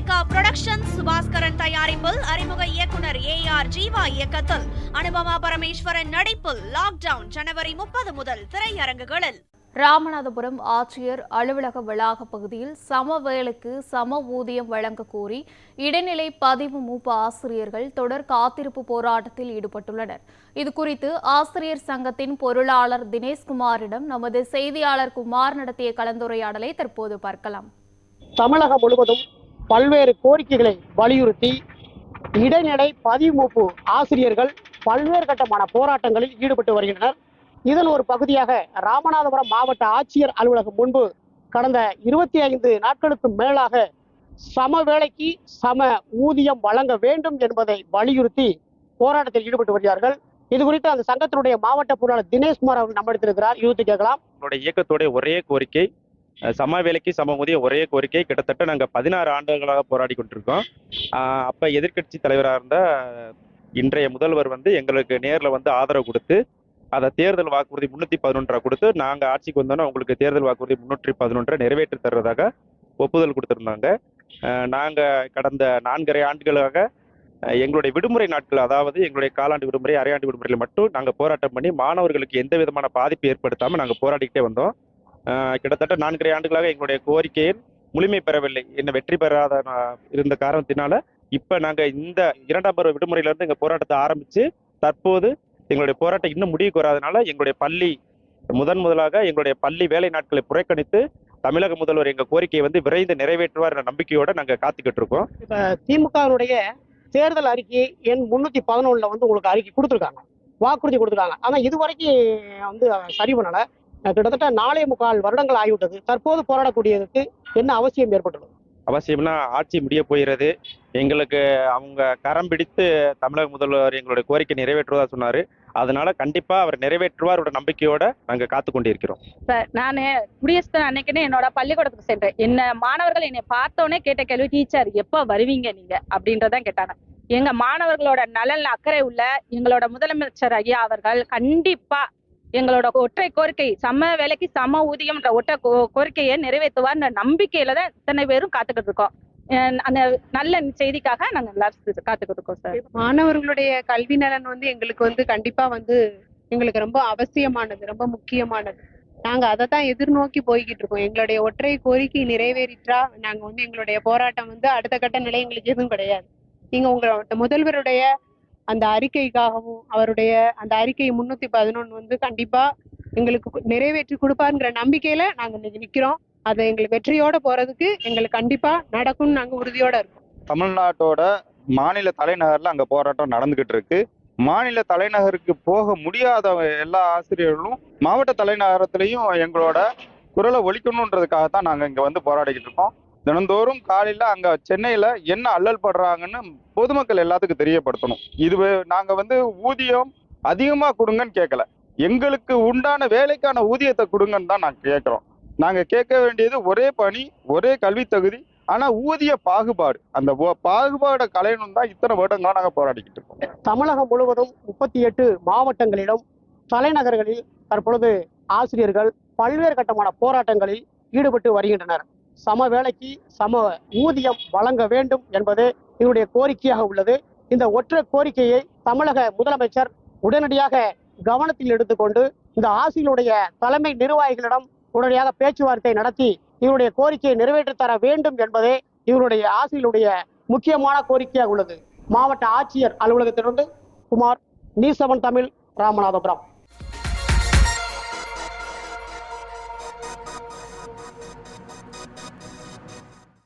Lyca production Subaskaran தயாரிப்பில் அறிமுக இயக்குனர் ஏ ஆர் ஜீவா இயக்கத்தில். அனுபமா பரமேஸ்வரன் நடிப்பில் லாக்டவுன் ஜனவரி முப்பது முதல் திரையரங்குகளில். ராமநாதபுரம் ஆட்சியர் அலுவலக வளாக பகுதியில் சம வேலைக்கு சம ஊதியம் வழங்க கோரி இடைநிலை பதிவு மூப்பு ஆசிரியர்கள் தொடர் காத்திருப்பு போராட்டத்தில் ஈடுபட்டுள்ளனர். இதுகுறித்து ஆசிரியர் சங்கத்தின் பொருளாளர் தினேஷ்குமாரிடம் நமது செய்தியாளர் குமார் நடத்திய கலந்துரையாடலை தற்போது பார்க்கலாம். தமிழகம் முழுவதும் பல்வேறு கோரிக்கைகளை வலியுறுத்தி இடைநிலை பதிமூப்பு ஆசிரியர்கள் பல்வேறு கட்டமான போராட்டங்களில் ஈடுபட்டு வருகின்றனர். இதன் ஒரு பகுதியாக ராமநாதபுரம் மாவட்ட ஆட்சியர் அலுவலகம் முன்பு கடந்த இருபத்தி ஐந்து நாட்களுக்கு மேலாக சம வேலைக்கு சம ஊதியம் வழங்க வேண்டும் என்பதை வலியுறுத்தி போராட்டத்தில் ஈடுபட்டு வருகிறார்கள். இது குறித்து அந்த சங்கத்தினுடைய மாவட்ட பொருளாளர் தினேஷ்குமார் அவர்கள் நம்மிடத்திருக்கிறார் யூத்து கேட்கலாம். இயக்கத்துடைய ஒரே கோரிக்கை சம வேலைக்கு சம ஊதிய ஒரே கோரிக்கை கிட்டத்தட்ட நாங்கள் பதினாறு ஆண்டுகளாக போராடி கொண்டிருக்கோம். அப்போ எதிர்கட்சி எதிர்க்கட்சி தலைவராக இருந்த இன்றைய முதல்வர் வந்து எங்களுக்கு நேரில் வந்து ஆதரவு கொடுத்து அதை தேர்தல் வாக்குறுதி முன்னூற்றி பதினொன்றா கொடுத்து நாங்கள் ஆட்சிக்கு வந்தோன்னா உங்களுக்கு தேர்தல் வாக்குறுதி முன்னூற்றி பதினொன்றை நிறைவேற்றி தர்றதாக ஒப்புதல் கொடுத்துருந்தாங்க. நாங்கள் கடந்த நான்கரை ஆண்டுகளாக எங்களுடைய விடுமுறை நாட்கள் அதாவது எங்களுடைய காலாண்டு விடுமுறை அரையாண்டு விடுமுறையில் மட்டும் நாங்கள் போராட்டம் பண்ணி மாணவர்களுக்கு எந்த விதமான பாதிப்பு ஏற்படுத்தாமல் நாங்கள் போராடிக்கிட்டே வந்தோம். கிட்டத்தட்ட நான்கரை ஆண்டுகளாக எங்களுடைய கோரிக்கையில் முழுமை பெறவில்லை. என்ன வெற்றி பெறாத இருந்த காரணத்தினால இப்ப நாங்க இந்த இரண்டாம் பருவ விடுமுறையில இருந்து எங்க போராட்டத்தை ஆரம்பிச்சு தற்போது எங்களுடைய போராட்டம் இன்னும் முடிவுக்கு வராதனால எங்களுடைய பள்ளி முதன் முதலாக எங்களுடைய பள்ளி வேலை நாட்களை புறக்கணித்து தமிழக முதல்வர் எங்க கோரிக்கையை வந்து விரைந்து நிறைவேற்றுவார் என்ற நம்பிக்கையோட நாங்க காத்துக்கிட்டு இருக்கோம். இப்ப திமுகவினுடைய தேர்தல் அறிக்கை எண் முன்னூத்தி பதினொன்னுல வந்து உங்களுக்கு அறிக்கை கொடுத்துருக்காங்க. வாக்குறுதி கொடுத்துருக்காங்க. ஆனா இது வரைக்கும் வந்து சரி பண்ணல. கிட்டத்தட்ட நாலே முக்கால் வருடங்கள் ஆகிவிட்டது. தற்போது போராடக்கூடியதுக்கு என்ன அவசியம் ஏற்பட்டுள்ளது? அவசியம்னா ஆட்சி முடிய போகிறது. எங்களுக்கு அவங்க கரம் பிடித்து தமிழக முதல்வர் எங்களுடைய கோரிக்கை நிறைவேற்றுவதா சொன்னாரு. அதனால கண்டிப்பா அவர் நிறைவேற்றுவார் நம்பிக்கையோட நாங்க காத்து கொண்டிருக்கிறோம். சார் நான் குடியரசு தின அன்னைக்குன்னு என்னோட பள்ளிக்கூடத்துக்கு சென்றேன். என்ன மாணவர்கள் என்னை பார்த்தோன்னே கேட்ட கேள்வி டீச்சர் எப்போ வருவீங்க நீங்க? அப்படின்றதான் கேட்டாங்க. எங்க மாணவர்களோட நலன்ல அக்கறை உள்ள எங்களோட முதலமைச்சர் ஐயா அவர்கள் கண்டிப்பா எங்களோட ஒற்றை கோரிக்கை சம வேலைக்கு சம ஊதியம்ன்ற ஒற்றை கோ- கோரிக்கையை நிறைவேற்றுவார்ன்ற நம்பிக்கையில தான் இத்தனை பேரும் காத்துக்கிட்டு இருக்கோம். அந்த நல்ல செய்திக்காக நாங்க எல்லாரும் காத்துக்கிட்டு இருக்கோம் சார். மாணவர்களுடைய கல்வி நலன் வந்து எங்களுக்கு வந்து கண்டிப்பா வந்து எங்களுக்கு ரொம்ப அவசியமானது ரொம்ப முக்கியமானது. நாங்க அதை தான் எதிர்நோக்கி போய்கிட்டு இருக்கோம். எங்களுடைய ஒற்றை கோரிக்கை நிறைவேறிட்டா நாங்க வந்து எங்களுடைய போராட்டம் வந்து அடுத்த கட்ட நிலை எங்களுக்கு எதுவும் கிடையாது. நீங்க உங்களோட முதல்வருடைய அந்த அறிக்கைக்காகவும் அவருடைய அந்த அறிக்கை முன்னூத்தி பதினொன்று வந்து கண்டிப்பா எங்களுக்கு நிறைவேற்றி கொடுப்பாருங்கிற நம்பிக்கையில நாங்க இன்னைக்கு நிக்கிறோம். அது எங்களுக்கு வெற்றியோட போறதுக்கு எங்களுக்கு கண்டிப்பா நடக்கும்னு நாங்க உறுதியோட இருக்கோம். தமிழ்நாட்டோட மாநில தலைநகர்ல அங்க போராட்டம் நடந்துகிட்டு இருக்கு. மாநில தலைநகருக்கு போக முடியாத எல்லா ஆசிரியர்களும் மாவட்ட தலைநகரத்திலையும் எங்களோட குரலை ஒழிக்கணுன்றதுக்காக தான் நாங்கள் இங்கே வந்து போராடிக்கிட்டு இருக்கோம். தினந்தோறும் காலையில் அங்கே சென்னையில் என்ன அல்லல் படுறாங்கன்னு பொதுமக்கள் எல்லாத்துக்கும் தெரியப்படுத்தணும். இது நாங்கள் வந்து ஊதியம் அதிகமாக கொடுங்கன்னு கேட்கல எங்களுக்கு உண்டான வேலைக்கான ஊதியத்தை கொடுங்கன்னு தான் நாங்கள் கேட்குறோம் நாங்கள் கேட்க வேண்டியது ஒரே பணி ஒரே கல்வி தகுதி ஆனால் ஊதிய பாகுபாடு. அந்த ஒ- பாகுபாடை கலையணும் தான் இத்தனை வருடங்களா நாங்கள் போராடிக்கிட்டு இருக்கோம். தமிழகம் முழுவதும் முப்பத்தி எட்டு மாவட்டங்களிலும் தலைநகர்களில் தற்பொழுது ஆசிரியர்கள் பல்வேறு கட்டமான போராட்டங்களில் ஈடுபட்டு வருகின்றனர். சம வேலைக்கு சம ஊதியம் வழங்க வேண்டும் என்பது இவருடைய கோரிக்கையாக உள்ளது. இந்த ஒற்றை கோரிக்கையை தமிழக முதலமைச்சர் உடனடியாக கவனத்தில் எடுத்துக்கொண்டு இந்த ஆசிரியருடைய தலைமை நிர்வாகிகளிடம் உடனடியாக பேச்சுவார்த்தை நடத்தி இவருடைய கோரிக்கையை நிறைவேற்றி தர வேண்டும் என்பதே இவருடைய ஆசிரியருடைய முக்கியமான கோரிக்கையாக உள்ளது. மாவட்ட ஆட்சியர் அலுவலகத்திலிருந்து குமார் நீசவன் தமிழ் ராமநாதபுரம்.